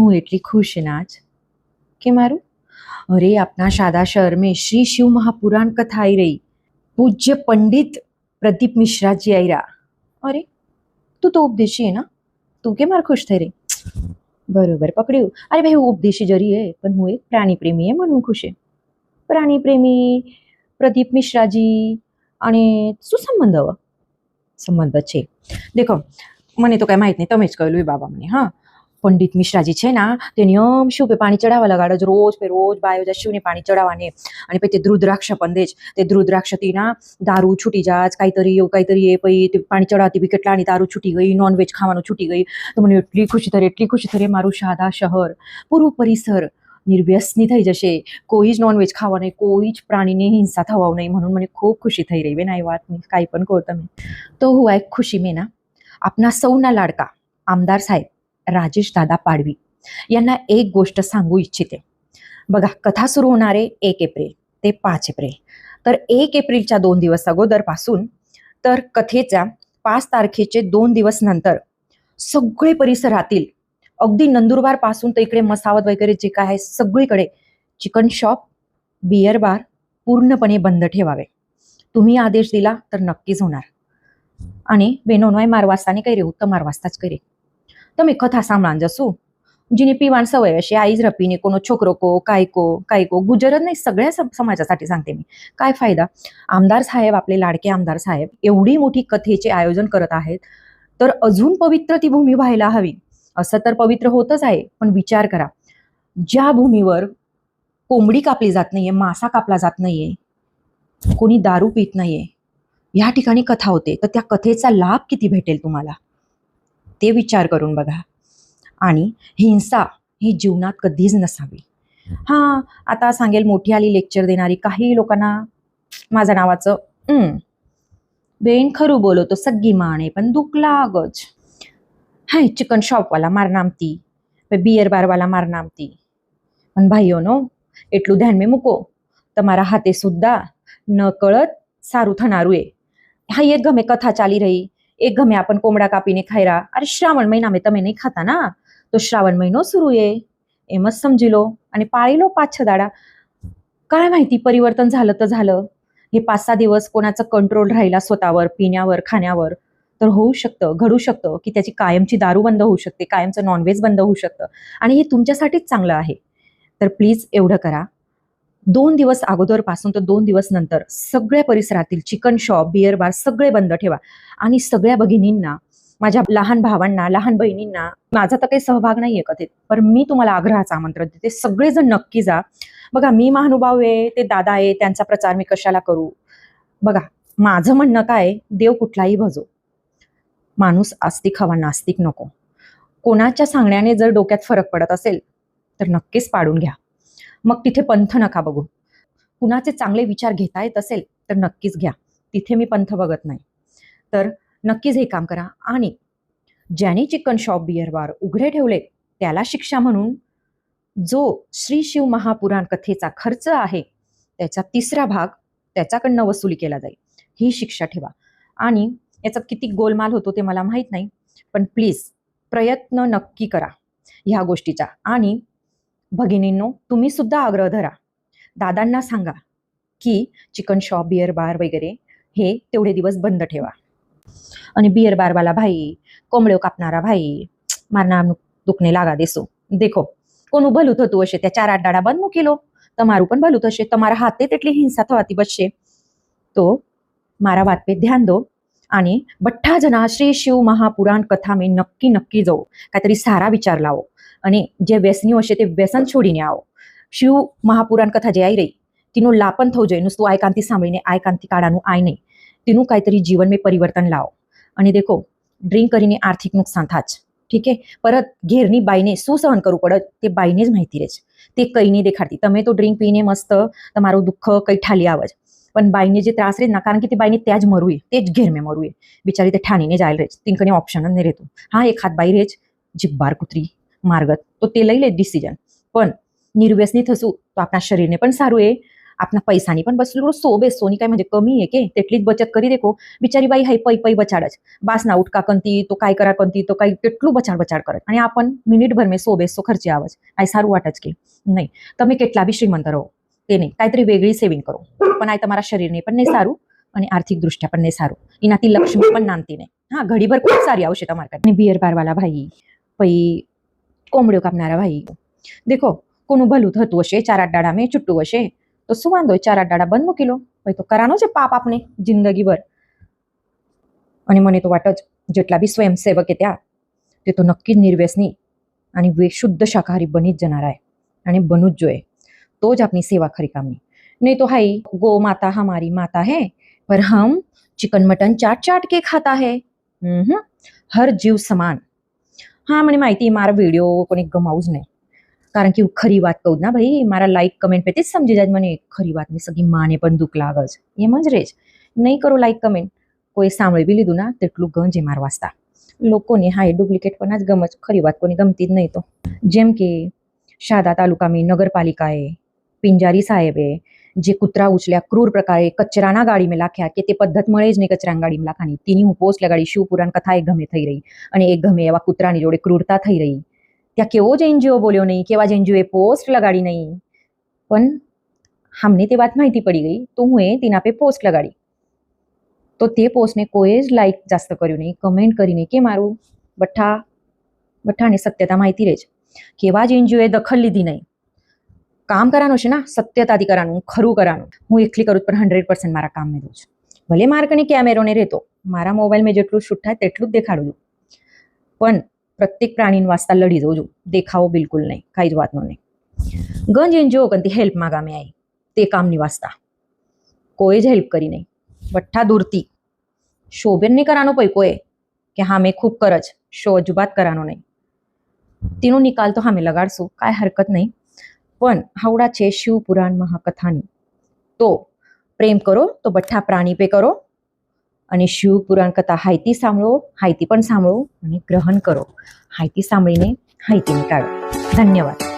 હું એટલી ખુશ નાચ કે મારું અરે આપના શાદા શહેર મેં શ્રી શિવ મહાપુરાણ કથા આવી રહી પૂજ્ય પંડિત પ્રદીપ મિશ્રાજી આવ્યા અરે તું તો ઉપદેશી ના તું કે મારે ખુશ થઈ રહી બરોબર પકડ્યું અરે ભાઈ હું ઉપદેશી જરીએ પણ હું એક પ્રાણી પ્રેમીએ મને ખુશ ખુશે પ્રાણી પ્રેમી પ્રદીપ મિશ્રાજી અને શું સંબંધ હવે સંબંધ છે દેખો મને તો કાંઈ માહિત નહીં તમે જ કહેલું એ બાબા મને હા પંડિત મિશ્રાજી છે ને તે નિયમ શું કે પાણી ચડાવવા લગાડે જ રોજ પે રોજ બાયો જાય શિવને પાણી ચડાવવાને. અને પછી તે ધ્રુદ્રાક્ષ બંદેજ તે ધ્રુદ્રાક્ષ તીના દારૂ છૂટી જાય જાજ કાંઈતરી એવું કાંઈતરી એ પછી પાણી ચડાવતી બી કેટલાની દારૂ છૂટી ગઈ નોનવેજ ખાવાનું છૂટી ગઈ. તો મને એટલી ખુશી થઈ એટલી ખુશી થઈ મારું સાદા શહેર. પૂરું પરિસર નિર્વ્યસની થઈ જશે. કોઈ જ નોનવેજ ખાવા નહીં, કોઈ જ પ્રાણીને હિંસા થવા નહીં. म्हणून મને ખૂબ ખુશી થઈ રહી બેન, આ વાતની કાંઈ પણ કહો તમે. તો હું આ એક ખુશી મેના આપના સૌના લાડકા, આમદાર સાહેબ राजेश दादा पाडवी यांना एक गोष्ट सांगू इच्छिते. बघा कथा सुरू होणारे एक एप्रिल ते पाच एप्रिल. तर एक एप्रिलच्या दोन दिवस अगोदरपासून तर कथेच्या पाच तारखेचे दोन दिवस नंतर सगळे परिसरातील अगदी नंदुरबारपासून तर इकडे मसावत वगैरे जे काय आहे सगळीकडे चिकन शॉप बियर बार पूर्णपणे बंद ठेवावे. तुम्ही आदेश दिला तर नक्कीच होणार. आणि बेनोनवाय मारवासाने काही रे उत्तम मारवासताच काही તમે કથા સાંભળાન જશો जिने पिवाण सवय अशी आईज रपीने कोनो छोकरो को कायको कायको गुजरत नाही सगळ्या सम- समाजासाठी सांगते मी काय फायदा आमदार साहेब आपले लाडके आमदार साहेब एवढी मोठी कथेचे आयोजन करत आहेत तर अजून पवित्र ती भूमी व्हायला हवी असं तर पवित्र होतच आहे पण विचार करा ज्या भूमीवर कोंबडी कापली जात नाहीये मासा कापला जात नाहीये कोणी दारू पित नाहीये या ठिकाणी कथा होते तर त्या कथेचा लाभ किती भेटेल तुम्हाला ते विचार करून बघा. आणि हिंसा ही जीवनात कधीच नसावी. हा आता सांगेल मोठी आली लेक्चर देणारी काही लोकांना माझं नावाचं बेन खरू बोलवतो सगळी माणे पण दुखला लागच. हाय चिकन शॉपवाला मारनामती बियर बारवाला मारनामती पण भाईओ नो એટલું ધ્યાન મેં મૂકો. તમારા હાથે સુદ્ધા ન કળત સારું થનારું એ હા એ ગમે કથા ચાલી રહી. એક ગમે आपण કોમડા કાપીને ખાયરા અરે શ્રાવણ મહિનામાં તમે નહીં ખાતા ના તો શ્રાવણ મહિનો सुरू आहे एम જ समजी लो आणि पाळी लो पाच छह दाडा काय माहिती परिवर्तन झालं तर झालं हे पाच सहा दिवस कोणाचं कंट्रोल राहिला स्वतःवर पिण्यावर खाण्यावर तर होऊ शकतं घडू शकतं की त्याची कायमची दारू बंद होऊ शकते कायमचं नॉनव्हेज बंद होऊ शकतं आणि हे तुमच्यासाठीच चांगलं आहे तर प्लीज एवढं करा दोन दिवस अगोदरपासून तर दोन दिवस नंतर सगळ्या परिसरातील चिकन शॉप बिअर बार सगळे बंद ठेवा. आणि सगळ्या भगिनींना माझ्या लहान भावांना लहान बहिणींना माझा तर काही सहभाग नाहीये कथेत पण मी तुम्हाला आग्रहाचं आमंत्रण देते सगळेजण नक्की जा. बघा मी महानुभाव आहे ते दादा आहे त्यांचा प्रचार मी कशाला करू? बघा माझं म्हणणं काय देव कुठलाही भजो. माणूस आस्तिक हवा नास्तिक नको. कोणाच्या सांगण्याने जर डोक्यात फरक पडत असेल तर नक्कीच पाडून घ्या. मग तिथे पंथ नका बघू. कुणाचे चांगले विचार घेता येत असेल तर नक्कीच घ्या. तिथे मी पंथ बघत नाही. तर नक्कीच हे काम करा. आणि ज्याने चिकन शॉप बिअर बार उघडे ठेवले त्याला शिक्षा म्हणून जो श्री शिव महापुराण कथेचा खर्च आहे त्याचा तिसरा भाग त्याच्याकडनं वसुली केला जाईल. ही शिक्षा ठेवा. आणि याचा किती गोलमाल होतो ते मला माहीत नाही पण प्लीज प्रयत्न नक्की करा ह्या गोष्टीचा. आणि भगिनींनो तुम्ही सुद्धा आग्रह धरा. दादांना सांगा की चिकन शॉप बिअर बार वगैरे हे तेवढे दिवस बंद ठेवा. आणि बिअर बारवाला भाई कोंबड्यो कापणारा भाई मारणार दुखणे लागा देसो. देखो कोण उभलूत होतो असे त्या चार आठ દાડા बंद મૂકી લો पण भलूत असे થશે તમારા हाते તેટલી हिंसा થવાથી બચશે તો મારા વાત ध्यान दो आणि बठ्ठा जना श्री शिव महापुराण कथा मी नक्की नक्की जाऊ. काहीतरी सारा विचार लावो. અને જે વ્યસનીઓ હશે તે વ્યસન છોડીને આવો. શિવ મહાપુરાણ કથા જે આવી રહી, તેનું લાપન થવું જોઈએ. નુસતું આયકાંતિ સાંભળીને આયકાંતિ કાળાનું આય નહીં. તેનું કાંઈ જીવન જીવનમાં પરિવર્તન લાવો. અને દેખો, ડ્રિંક કરીને આર્થિક નુકસાન થાચ ઠીક છે પરત ઘેરની બાઈને શું સહન કરવું પડે તે બાઈને જ માહિતી રહે છે. તે કંઈ નહીં દેખાડતી. તમે તો ડ્રિંક પીને મસ્ત તમારું દુઃખ કંઈ ઠાલી આવે છે. પણ બાઈને જે ત્રાસ રહે ના, કારણ કે તે બાઈને ત્યાં જ મરવું તે જ ઘેર મેં મરવું બિચારી તે ઠાણીને જાય રહે છે. તીન કને ઓપ્શન જ નહીં રહેતું. હા, એક હાથ બાઈ રહે જ બાર કૂતરી. માર્ગત તો તે લઈ લે ડિસિઝન પણ નિર્વ્યસની થશું તો આપણા શરીરને પણ સારું એ. આપણા પૈસાની પણ બસ સો બેસોની કાંઈ म्हणजे કમી आहे કે? તેટલી જ બચત કરી દેખો. બિચારી બાઈ હાઈ પૈ પૈ બચાડ જ. બાસના ઉટકા કંતી, તો કાંઈ કરા કંતી, તો કાંઈ કેટલું બચાડ બચાડ કરે. અને આપણ મિનિટ ભર મેં સો બેસો ખર્ચી આવે છે. આ સારું વાટ જ કે. નહીં. તમે કેટલા બી શ્રીમંત રહો. તે નહીં કાંઈતરી વેગળી સેવિંગ કરો. પણ આ તમારા શરીરને પણ નહીં સારું અને આર્થિક દૃષ્ટિ પણ નહીં સારું. એનાથી લક્ષ્મી પણ નાનતી નહીં. હા, ઘડીભર ખૂબ સારી આવશે તમારે અને બિયર બારવાલા ભાઈ પછી કોમળ્યો કાપનારા ભાઈ દેખો, કોનું ભલું થતું હશે ચાર આઠ દાડા મેં છૂટું હશે. તો શું વાંધો ચાર આઠ દાડા બંધ મૂકી લો ભાઈ, તો કરાનો છે પાપ આપણે જિંદગીભર. અને મને તો વાટ જ, જેટલા બી સ્વયંસેવકે ત્યાં, તે તો નક્કી જ નિર્વેશની અને શુદ્ધ શાકાહારી બની જ જનારાય. અને બનવું જ જોઈએ. તો જ આપની સેવા ખરી કામની. નહીં તો હાઈ ગો માતા હમારી માતા હે, પર હમ ચિકન મટન ચાટ ચાટ કે ખાતા હે. હર જીવ સમાન. હા, મને માહિતી, મારા વીડિયો કોને ગમાવું જ નહીં. કારણ કે હું ખરી વાત કહું ના ભાઈ, મારા લાઈક કમેન્ટ પહેતી જ સમજી જાય મને ખરી વાતની સગી માને પણ દુઃખ લાગે છે. એમ જ રહે છે. નહીં કરો લાઈક કમેન્ટ કોઈ સાંભળી બી લીધું ના, તેટલું ગંજ એ મારા વાસ્તા. લોકોને હા, એ ડુપ્લિકેટ પણ જ ગમે ખરી વાત કોની ગમતી જ નહીં તો. જેમ કે શાદા તાલુકાની નગરપાલિકાએ, પિંજારી સાહેબે જે કૂતરા ઉછલ્યા, ક્રૂર પ્રકારે કચરાના ગાડીમાં લાખ્યા કે તે પદ્ધત મળે જ નહીં કચરાના ગાડીમાં લાખવાની તેની હું પોસ્ટ લગાડી શિવપુરાણ કથા એ ગમે થઈ રહી. અને એ ગમે એવા કૂતરાની જોડે ક્રૂરતા થઈ રહી. ત્યાં કેવો જ એનજીઓ બોલ્યો નહીં, કેવા જ એનજીઓએ પોસ્ટ લગાડી નહીં. પણ હમને તે વાત માહિતી પડી ગઈ, તો હું એ તેના પે પોસ્ટ લગાડી. તો તે પોસ્ટને કોઈ જ લાઈક જાસ્ત કર્યું નહીં કમેન્ટ કરીને કે મારું બઠ્ઠા, બઠ્ઠાને સત્યતા માહિતી રહે છે. કેવા જ એનજીઓએ દખલ લીધી નહીં. કામ કરવાનું છે ને, સત્યતાથી કરવાનું ખરું કરવાનું. હું એકલી કરું પણ હંડ્રેડ પર્સન્ટ મારા કામ મેં દઉં છું. ભલે મારે કને કેમેરોને રહેતો, મારા મોબાઈલ મેં જેટલું શૂટ થાય તેટલું જ દેખાડું છું. પણ પ્રત્યેક પ્રાણીની વાસ્તા લડી દઉં છું. દેખાવો બિલકુલ નહીં, કાંઈ જ વાતનો નહીં. ગંજ એન જો કંતી હેલ્પ માગા મેં આવી તે કામની વાસ્તા. કોઈ જ હેલ્પ કરી નહીં. વઠ્ઠા દૂરથી. શોભન નહીં કરવાનો પૈ કોઈ કે હા, મેં ખૂબ કરજ શો અજુબાત કરાનો નહીં. તેનો નિકાલ તો હા મેં લગાડશું, કાંઈ હરકત નહીં. પણ હાવડા છે શિવ પુરાણ મહાકથાની. તો પ્રેમ કરો, તો બઠ્ઠા પ્રાણી પે કરો અને શિવ પુરાણ કથા હાઈતી સાંભળો, હાઈતી પણ સાંભળો અને ગ્રહણ કરો. હાઈતી સાંભળીને હાઈતી નીકાળો. ધન્યવાદ.